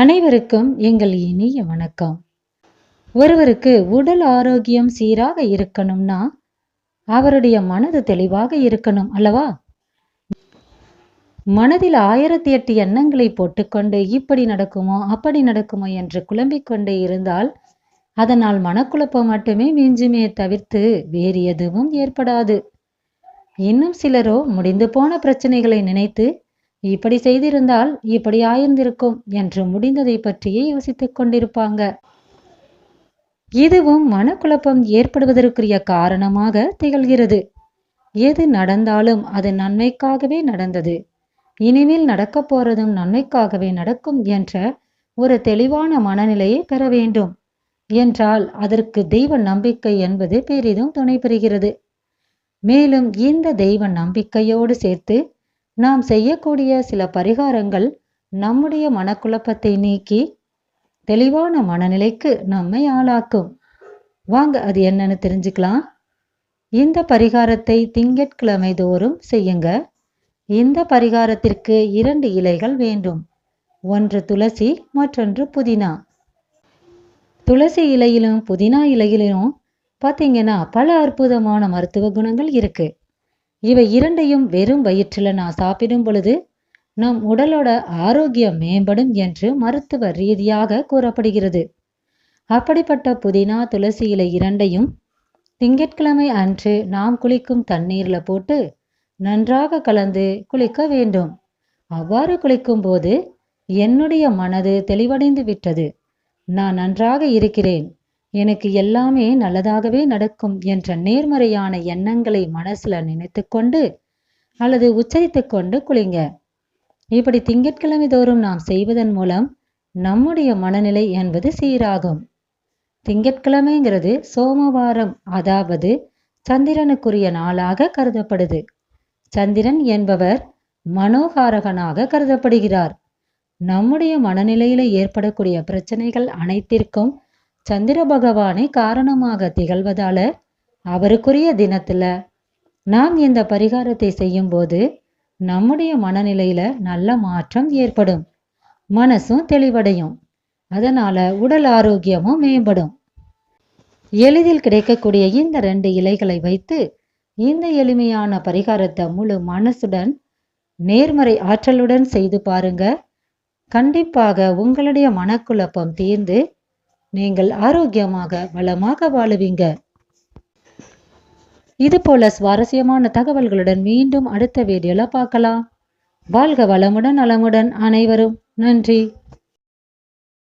அனைவருக்கும் எங்கள் இனிய வணக்கம். ஒருவருக்கு உடல் ஆரோக்கியம் சீராக இருக்கணும்னா அவருடைய மனது தெளிவாக இருக்கணும் அல்லவா? மனதில் ஆயிரத்தி எட்டு எண்ணங்களை போட்டுக்கொண்டு இப்படி நடக்குமோ அப்படி நடக்குமோ என்று குழம்பிக் கொண்டே இருந்தால் அதனால் மனக்குழப்பம் மட்டுமே மிஞ்சுமே தவிர்த்து வேறு எதுவும் ஏற்படாது. இன்னும் சிலரோ முடிந்து போன பிரச்சனைகளை நினைத்து இப்படி செய்திருந்தால் இப்படி ஆயிருந்திருக்கும் என்று முடிந்ததை பற்றியே யோசித்துக் கொண்டிருப்பாங்க. இதுவும் மனக்குழப்பம் ஏற்படுவதற்குரிய காரணமாக திகழ்கிறது. எது நடந்தாலும் அது நன்மைக்காகவே நடந்தது. இனிமேல் நடக்கப் போறதும் நன்மைக்காகவே நடக்கும் என்ற ஒரு தெளிவான மனநிலையை பெற வேண்டும். என்றால் அதற்கு தெய்வ நம்பிக்கை என்பது பெரிதும் துணை பெறுகிறது மேலும் இந்த தெய்வ நம்பிக்கையோடு சேர்த்து நாம் செய்யக்கூடிய சில பரிகாரங்கள் நம்முடைய மனக்குழப்பத்தை நீக்கி தெளிவான மனநிலைக்கு நம்மை ஆளாக்கும். வாங்க அது என்னன்னு தெரிஞ்சுக்கலாம். இந்த பரிகாரத்தை திங்கட்கிழமை தோறும் செய்யுங்க. இந்த பரிகாரத்திற்கு இரண்டு இலைகள் வேண்டும். ஒன்று துளசி மற்றொன்று புதினா. துளசி இலையிலும் புதினா இலையிலும் பார்த்தீங்கன்னா பல அற்புதமான மருத்துவ குணங்கள் இருக்கு. இவை இரண்டையும் வெறும் வயிற்றில் நான் சாப்பிடும் பொழுது நம் உடலோட ஆரோக்கியம் மேம்படும் என்று மருத்துவ ரீதியாக கூறப்படுகிறது. அப்படிப்பட்ட புதினா துளசி இலை இரண்டையும் திங்கட்கிழமை அன்று நாம் குளிக்கும் தண்ணீரில் போட்டு நன்றாக கலந்து குளிக்க வேண்டும். அவ்வாறு குளிக்கும் போது என்னுடைய மனது தெளிவடைந்து விட்டது. நான் நன்றாக இருக்கிறேன். எனக்கு எல்லாமே நல்லதாகவே நடக்கும் என்ற நேர்மறையான எண்ணங்களை மனசுல நினைத்து கொண்டு அல்லது உச்சரித்து கொண்டு குளிங்க. இப்படி திங்கட்கிழமை தோறும் நாம் செய்வதன் மூலம் நம்முடைய மனநிலை என்பது சீராகும். திங்கட்கிழமைங்கிறது சோமவாரம் அதாவது சந்திரனுக்குரிய நாளாக கருதப்படுது. சந்திரன் என்பவர் மனோகாரகனாக கருதப்படுகிறார். நம்முடைய மனநிலையில ஏற்படக்கூடிய பிரச்சனைகள் அனைத்திற்கும் சந்திர பகவானை காரணமாக திகழ்வதால அவருக்குரிய தினத்துல நாம் இந்த பரிகாரத்தை செய்யும் போது நம்முடைய மனநிலையில நல்ல மாற்றம் ஏற்படும். மனசும் தெளிவடையும். அதனால உடல் ஆரோக்கியமும் மேம்படும். எளிதில் கிடைக்கக்கூடிய இந்த ரெண்டு இலைகளை வைத்து இந்த எளிமையான பரிகாரத்தை முழு மனசுடன் நேர்மறை ஆற்றலுடன் செய்து பாருங்க. கண்டிப்பாக உங்களுடைய மனக்குழப்பம் தீர்ந்து நீங்கள் ஆரோக்கியமாக வளமாக வாழுவீங்க. இது போல சுவாரஸ்யமான தகவல்களுடன் மீண்டும் அடுத்த வீடியோல பார்க்கலாம். வாழ்க வளமுடன் நலமுடன் அனைவரும். நன்றி.